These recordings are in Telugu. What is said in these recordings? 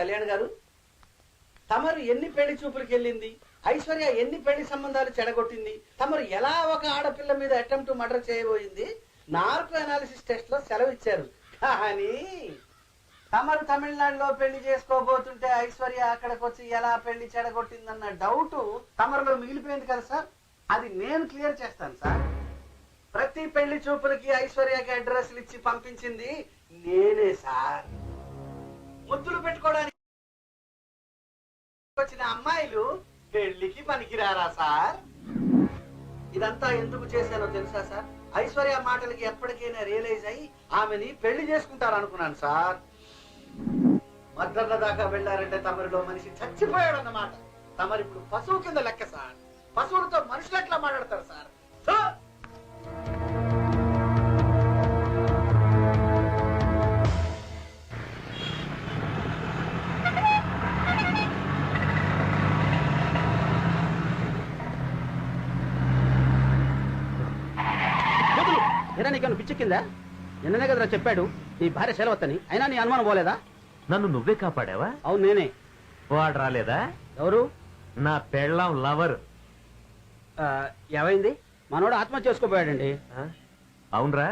కళ్యాణ్ గారు? తమరు ఎన్ని పెళ్ళి చూపులకు వెళ్ళింది? ఐశ్వర్య ఎన్ని పెళ్ళి సంబంధాలు చెడగొట్టింది? తమరు ఎలా ఒక ఆడపిల్ల మీద అటెంప్ట్ మర్డర్ చేయబోయింది? నార్కో అనాలిసిస్ టెస్ట్లో సెలవు ఇచ్చారు. కానీ తమరు తమిళనాడులో పెళ్ళి చేసుకోబోతుంటే ఐశ్వర్య అక్కడికి వచ్చి ఎలా పెళ్ళి చెడగొట్టిందన్న డౌట్ తమరులో మిగిలిపోయింది కదా సార్? అది నేను క్లియర్ చేస్తాను సార్. ప్రతి పెళ్ళి చూపులకి ఐశ్వర్యకి అడ్రస్లు ఇచ్చి పంపించింది నేనే సార్. ముద్దులు పెట్టుకోవడానికి వచ్చిన అమ్మాయిలు పెళ్ళికి పనికిరారా సార్? ఇదంతా ఎందుకు చేశానో తెలుసా సార్? ఐశ్వర్య మాటలకి ఎప్పటికైనా రియలైజ్ అయ్యి ఆమెని పెళ్ళి చేసుకుంటారు అనుకున్నాను సార్. మద్దర్ల దాకా వెళ్ళారంటే తమరిలో మనిషి చచ్చిపోయాడు అన్నమాట తమరిప్పుడు పశువు కింద లెక్క సార్. పశువులతో మనుషులు ఎట్లా మాట్లాడతారు సార్? నీకేమైనా పిచ్చెక్కిందా నిన్ననే కదరా చెప్పాడు నీ భార్య సెలవత్తని అయినా నీ అనుమానం పోలేదా? నన్ను నువ్వే కాపాడావా? అవును నేనే. వాడు రాలేదా? ఎవరు? నా పెళ్ళాం లవర్. ఆ, ఏమైంది? మనోడు ఆత్మహత్య చేసుకోపోయాడండి అవునరా.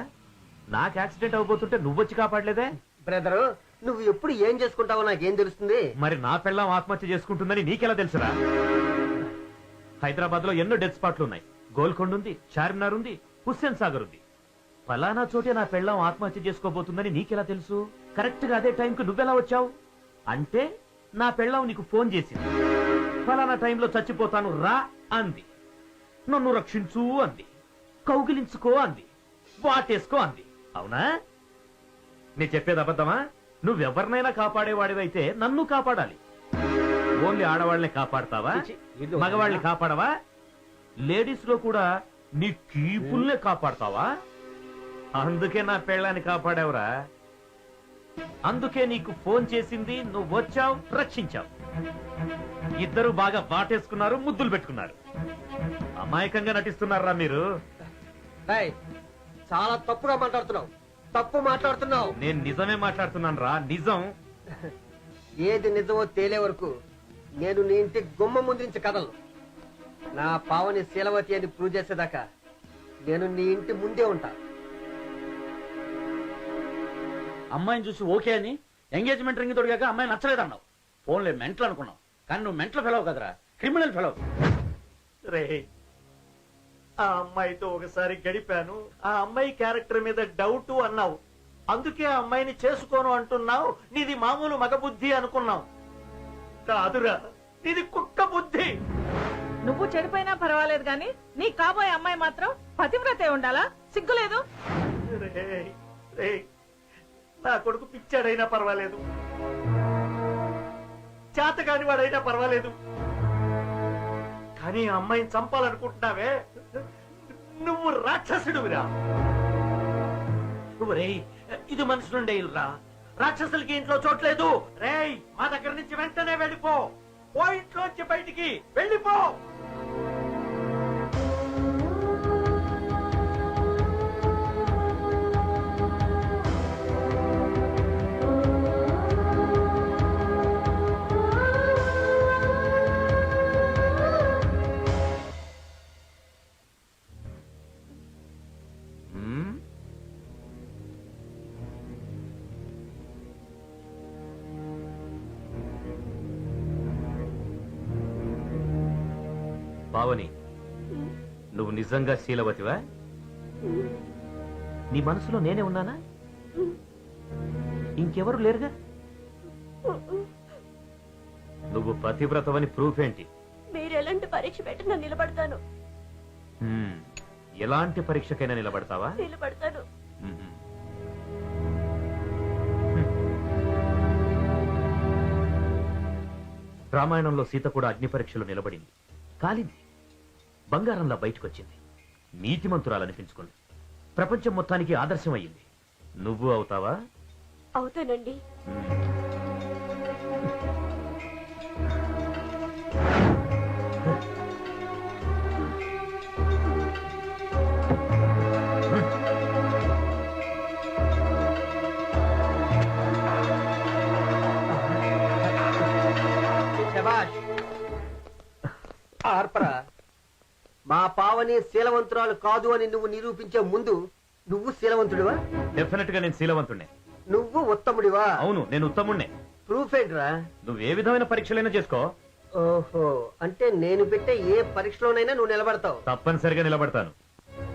నాకు యాక్సిడెంట్ అవబోతుంటే నువ్వొచ్చి కాపాడలేదే? బ్రదరు నువ్వు ఎప్పుడు ఏం చేసుకుంటావో నాకేం తెలుస్తుంది? మరి నా పెళ్ళాం ఆత్మహత్య చేసుకుంటుందని నీకెలా తెలుసురా? హైదరాబాద్లో ఎన్నో డెత్ స్పాట్లు ఉన్నాయి. గోల్కొండ ఉంది చార్మినార్ ఉంది హుస్సేన్ సాగర్ ఉంది ఫలానా చోటే నా పెళ్ళాం ఆత్మహత్య చేసుకోబోతుందని నీకెలా తెలుసు? కరెక్ట్గా అదే టైంకి నువ్వెలా వచ్చావు? అంటే నా పెళ్ళాం నీకు ఫోన్ చేసింది. ఫలానా టైంలో చచ్చిపోతాను రా అంది. నన్ను రక్షించు అంది. కౌగిలించుకో అంది. వాటేసుకో అంది. అవునా? నీ చెప్పేది అబద్ధమా? నువ్వెవరినైనా కాపాడేవాడివైతే నన్ను కాపాడాలి. ఓన్లీ ఆడవాళ్ళని కాపాడతావా? మగవాళ్ళని కాపాడవా? లేడీస్లో కూడా నీ కీపుల్నే కాపాడతావా? అందుకే నా పెళ్ళాన్ని కాపాడావురా. అందుకే నీకు ఫోన్ చేసింది నువ్వు వచ్చావు రక్షించావు. ఇద్దరు బాగా వాటేసుకున్నారు ముద్దులు పెట్టుకున్నారు. అమాయకంగా నటిస్తున్నారా మీరు? చాలా తప్పుగా మాట్లాడుతున్నావు. తప్పు మాట్లాడుతున్నావు. నేను నిజమే మాట్లాడుతున్నాను రా నిజం. ఏది నిజమో తేలే వరకు నేను నీ ఇంటి గుమ్మ ముందు నుంచి కదలను. నా పావని శీలవతి అని ప్రూవ్ చేసేదాకా నేను నీ ఇంటి ముందే ఉంటా. అమ్మాయిని చూసి ఓకే అని ఎంగేజ్మెంట్ రింగ్ తొడిగాక అమ్మాయి నచ్చలేదన్నావు. ఫోన్లే మెంటల్ అనుకున్నావు. కానీ నువ్వు మెంటల్ ఫెలవు కదరా. క్రిమినల్ ఫెలవు. రే ఆ అమ్మాయితో ఒకసారి గడిపాను. ఆ అమ్మాయి క్యారెక్టర్ మీద డౌట్ అన్నావు. అందుకే ఆ అమ్మాయిని చేసుకోను అంటున్నావు. నీది మామూలు మగ బుద్ధి అనుకున్నావు. కాదురా నీది కుక్క బుద్ధి. నువ్వు చెడిపోయినా పర్వాలేదు గాని నీ కాబోయే అమ్మాయి మాత్రం పతివ్రతే ఉండాలా? సిగ్గులేదు? రేయ్, రేయ్, నా కొడుకు పిచ్చాడైనా పర్వాలేదు. చేతగాని వాడైనా పర్వాలేదు. కానీ అమ్మాయిని చంపాలనుకుంటున్నావే? నువ్వు రాక్షసుడురా నువ్వు రేయ్ ఇది మనుషులుండే ఇల్లురా. రాక్షసులకి ఇంట్లో చోట్లేదు రేయ్ మా దగ్గర నుంచి వెంటనే వెళ్ళిపో. ఓ ఇంట్లోంచి బయటికి వెళ్ళిపో. పావని నువ్వు నిజంగా శీలవతివా? నీ మనసులో నేనే ఉన్నానా? ఇంకెవరు లేరుగా? నువ్వు పతివ్రతవని ప్రూఫ్ ఏంటి? మీరు ఎలాంటి పరీక్ష పెట్టినా నిలబడతాను. హ్మ్. ఎలాంటి పరీక్షకైనా నిలబడతావా? నిలబడతాను. రామాయణంలో సీత కూడా అగ్ని పరీక్షలో నిలబడింది. కాలింది. బంగారంలా బయటకొచ్చింది. నీతిమంతురాలనిపించుకుంది. ప్రపంచం మొత్తానికి ఆదర్శం అయ్యింది నువ్వు అవుతావా? అవుతానండి. పావని శీలవంతురాలు కాదు అని నువ్వు నిరూపించే ముందు నువ్వు శీలవంతుడివా? డెఫినెట్గా నేను శీలవంతుణ్ణే. నువ్వు ఉత్తముడివా? అవును నేను ఉత్తముణ్ణే. ప్రూఫ్ ఏంట్రా? నువ్వు ఏ విధమైన పరీక్షలైనా చేసుకో. ఓహో అంటే నేను పెట్టే ఏ పరీక్షలోనైనా నువ్వు నిలబడతావు. తప్పనిసరిగా నిలబడతాను.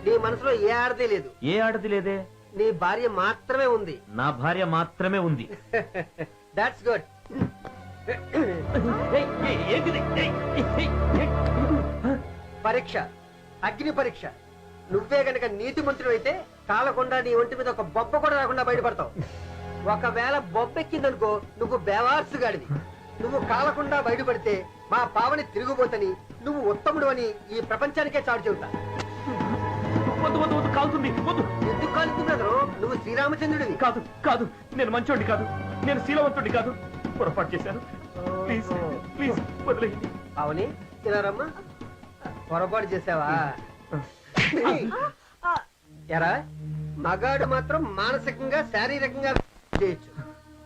నీ మనసులో ఏ ఆడది లేదు. ఏ ఆడది లేదే? నీ భార్య మాత్రమే ఉంది. నా భార్య మాత్రమే ఉంది. That's good. పరీక్ష. అగ్ని పరీక్ష. నువ్వే గనక నీతి మంత్రుడు అయితే కాలకుండా నీ ఒంటి మీద ఒక బొబ్బ కూడా రాకుండా బయటపడతావు. ఒకవేళ బొబ్బెక్కిందనుకో నువ్వు బేవార్సు గాడివి నువ్వు కాలకుండా బయటపడితే మా పావని తిరుగుబోతని నువ్వు ఉత్తముడు అని ఈ ప్రపంచానికే చాటు చెబుతా. వద్దు వద్దు వద్దు కాలుతుంది వద్దు. ఎందుకు? నువ్వు శ్రీరామచంద్రుడివి. కాదు కాదు నేను మంచోడిని కాదు నేను శీలవంతుడిని కాదు. పొరపాటు చేశాను. ప్లీజ్ ప్లీజ్ వదిలేయండి. పావని పొరపాటు చేసావా? ఎరా మగాడు మాత్రం మానసికంగా శారీరకంగా చేయొచ్చు.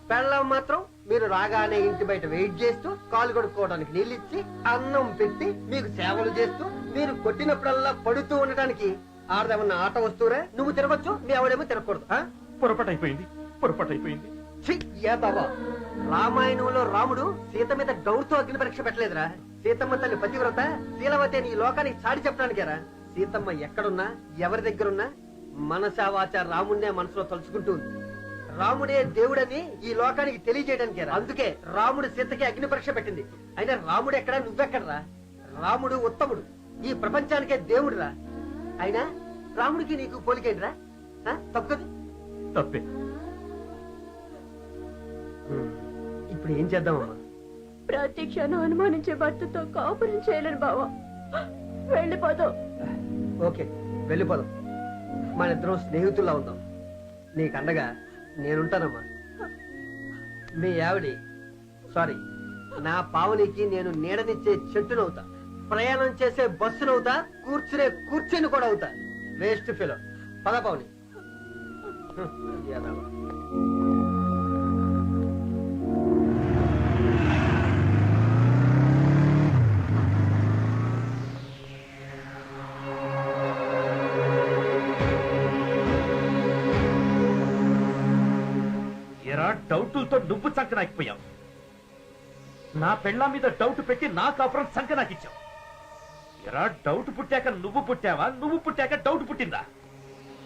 పెళ్ళం మాత్రం మీరు రాగానే ఇంటి బయట వెయిట్ చేస్తూ కాలు కొడుకోవడానికి నీళ్ళు ఇచ్చి అన్నం పెట్టి మీకు సేవలు చేస్తూ మీరు కొట్టినప్పుడల్లా పడుతూ ఉండటానికి ఆడదేమన్నా ఆట వస్తువురా? నువ్వు తిరగచ్చు మీ ఆవిడేమో తిరగకూడదు ఆ? పొరపాటు అయిపోయింది పొరపాటు అయిపోయింది. రామాయణంలో రాముడు సీత మీద డౌట్తో అగ్ని పరీక్ష పెట్టలేదురా. సీతమ్మ తల్లి పతివ్రత శీలవతి ఈ లోకానికి చాటి చెప్పడానికేరా సీతమ్మ ఎక్కడున్నా ఎవరి దగ్గరున్నా మనసావాచ రాముడినే మనసులో తలుచుకుంటూ రాముడే దేవుడని ఈ లోకానికి తెలియజేయడానికి అందుకే రాముడు సీతకి అగ్ని పరీక్ష పెట్టింది. అయినా రాముడు ఎక్కడా నువ్వెక్కడరా? రాముడు ఉత్తముడు. ఈ ప్రపంచానికే దేవుడురా. అయినా రాముడికి నీకు పోలికేంట్రా? ఆ? తప్పు. కదా తప్పే ఇప్పుడు ఏం చేద్దామమ్మా? ప్రతి క్షణం అనుమానించే భర్తతో కాపురం చేయలేను బావా. వెళ్ళిపోదాం. ఓకే వెళ్ళిపోదాం. మన ఇద్దరం స్నేహితుల్లా ఉందాం. నీకు అండగా నేనుంటానమ్మా. మీ ఆవిడి సారీ నా పావనికి నేను నీడనిచ్చే చెట్టునవుతా. ప్రయాణం చేసే బస్సునవుతా కూర్చునే కూర్చొని కూడా అవుతా. Waste fellow. పద పావని. డౌటులతో నువ్వు సంకనాకిపోయావు. నా పెళ్ళ మీద డౌట్ పెట్టి నా కాపురం సంకనాకిచ్చావు. ఎరా డౌట్ పుట్టాక నువ్వు పుట్టావా? నువ్వు పుట్టాక డౌట్ పుట్టిందా?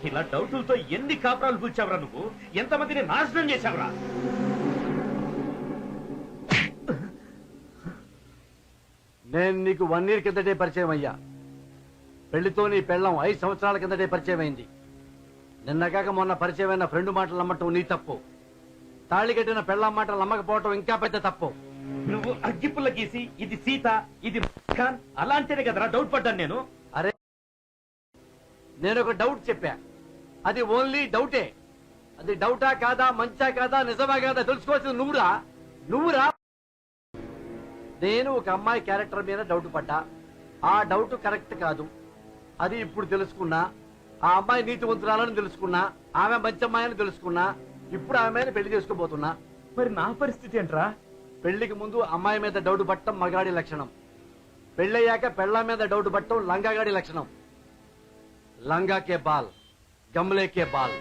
ఇలా డౌటులతో ఎన్ని కాపురాలు కూర్చావురా నువ్వు? ఎంతమందిని నాశనం చేశావురా? నేను నీకు వన్ ఇయర్ కిందటే పరిచయం అయ్యా. పెళ్ళితో నీ పెళ్ళం ఐదు సంవత్సరాల కిందటే పరిచయం అయింది. నిన్నగాక మొన్న పరిచయమైన ఫ్రెండ్ మాటలు నమ్మటం నీ తప్పు. తాళి కట్టిన పెళ్ళం మాటలు నమ్మకపోవటం ఇంకా పెద్ద తప్పు. నువ్వు అగ్గిపుల్ల గీసి ఇది సీత ఇది ఖాన్ అలాంటినే కదరా డౌట్ పడ్డాను నేను. అరే నేను ఒక డౌట్ చెప్పా. అది ఓన్లీ డౌటే అది డౌటా కాదా మంచా కాదా నిజమా కాదా తెలుసుకోవాల్సింది నువ్వురా. నువ్వురా. నేను ఒక అమ్మాయి క్యారెక్టర్ మీద డౌట్ పడ్డా. ఆ డౌట్ కరెక్ట్ కాదు. అది ఇప్పుడు తెలుసుకున్నా. ఆ అమ్మాయి నీతివంతురాలని తెలుసుకున్నా. ఆమె మంచి అమ్మాయిని తెలుసుకున్నా. ఇప్పుడు ఆమెను పెళ్ళి చేసుకోబోతున్నా మరి నా పరిస్థితి ఏంట్రా? పెళ్ళికి ముందు అమ్మాయి మీద డౌట్ పట్టడం మగాడి లక్షణం. పెళ్ళయ్యాక పెళ్ళ మీద డౌట్ పట్టడం లంగాగాడి లక్షణం. లంగాకే బాల్ గమ్లేకే బాల్.